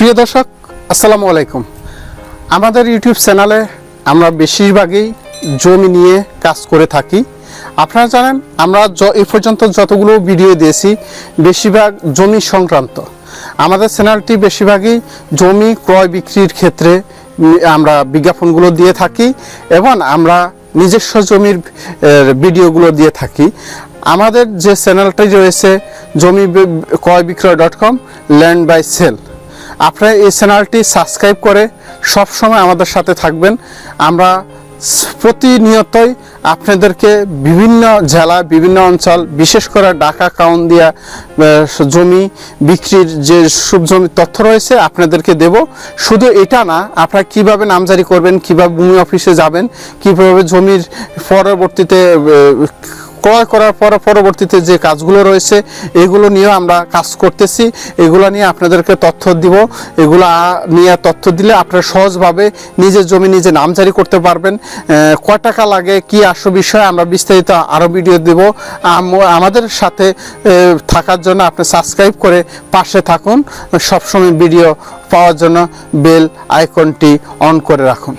প্রিয় দর্শক, আসসালামু আলাইকুম। আমাদের ইউটিউব চ্যানেলে আমরা বেশিরভাগই জমি নিয়ে কাজ করে থাকি। আপনারা জানেন, আমরা এই পর্যন্ত যতগুলো ভিডিও দিয়েছি, বেশিরভাগ জমি সংক্রান্ত। আমাদের চ্যানেলটি বেশিরভাগই জমি ক্রয় বিক্রির ক্ষেত্রে আমরা বিজ্ঞাপনগুলো দিয়ে থাকি এবং আমরা নিজস্ব জমির ভিডিওগুলো দিয়ে থাকি। আমাদের যে চ্যানেলটি রয়েছে, জমি ক্রয় বিক্রয় dot com, land buy sell. আপনারা এই চ্যানেলটি সাবস্ক্রাইব করে সব সময় আমাদের সাথে থাকবেন। আমরা প্রতিনিয়তই আপনাদেরকে বিভিন্ন জেলা বিভিন্ন অঞ্চল বিশেষ করে ঢাকা কাউন্দিয়া আহ, জমি বিক্রির যে সব জমি তথ্য রয়েছে আপনাদেরকে দেব। শুধু এটা না আপনারা কীভাবে নামজারি করবেন কীভাবে ভূমি অফিসে যাবেন কীভাবে জমির পরবর্তীতে ক্রয় করার পর পরবর্তীতে যে কাজগুলো রয়েছে, এগুলো নিয়েও আমরা কাজ করতেছি। এগুলো নিয়ে আপনাদেরকে তথ্য দিব। এগুলো নিয়ে তথ্য দিলে আপনারা সহজভাবে নিজের জমি নিজে নামজারি করতে পারবেন। কয় টাকা লাগে, কি আসল বিষয় আমরা বিস্তারিত আরও ভিডিও দেব। আমাদের সাথে থাকার জন্য আপনি সাবস্ক্রাইব করে পাশে থাকুন। সবসময় ভিডিও পাওয়ার জন্য বেল আইকনটি অন করে রাখুন।